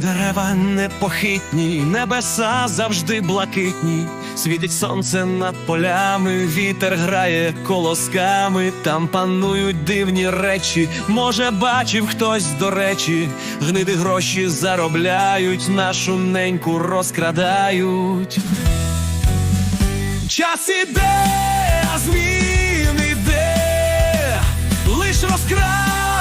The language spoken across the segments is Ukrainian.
дерева непохитні, небеса завжди блакитні. Світить сонце над полями, вітер грає колосками, там панують дивні речі. Може, бачив хтось до речі, гниди гроші заробляють, нашу неньку розкрадають. Час іде, а змін іде, лиш розкрадене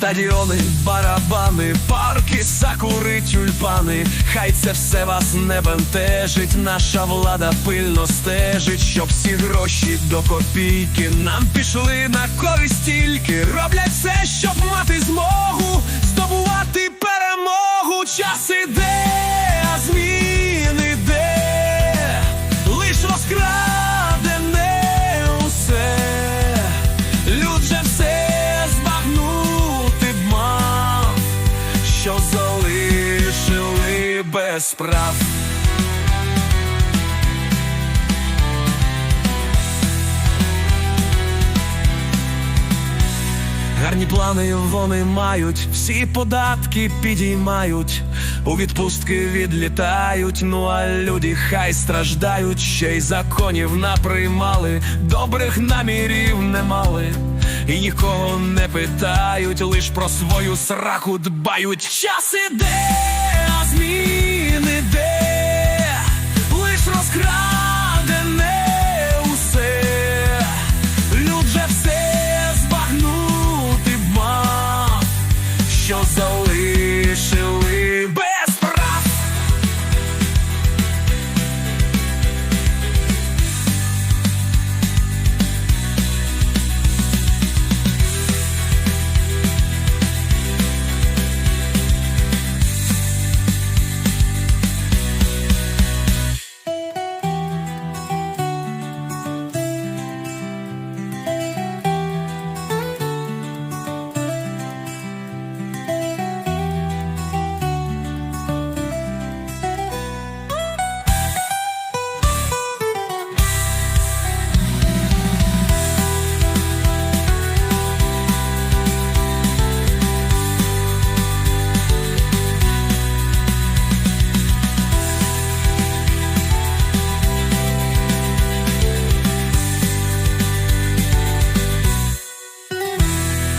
Стадіони, барабани, парки, сакури, тюльпани. Хай це все вас не бентежить. Наша влада пильно стежить, щоб всі гроші до копійки нам пішли на користь тільки. Роблять все, без прав. Гарні плани вони мають, всі податки підіймають, у відпустки відлітають, ну а люди хай страждають, ще й законів наприймали, добрих намірів не мали, і нікого не питають, лиш про свою сраку дбають. Час іде, а змін іде, лиш розкрай.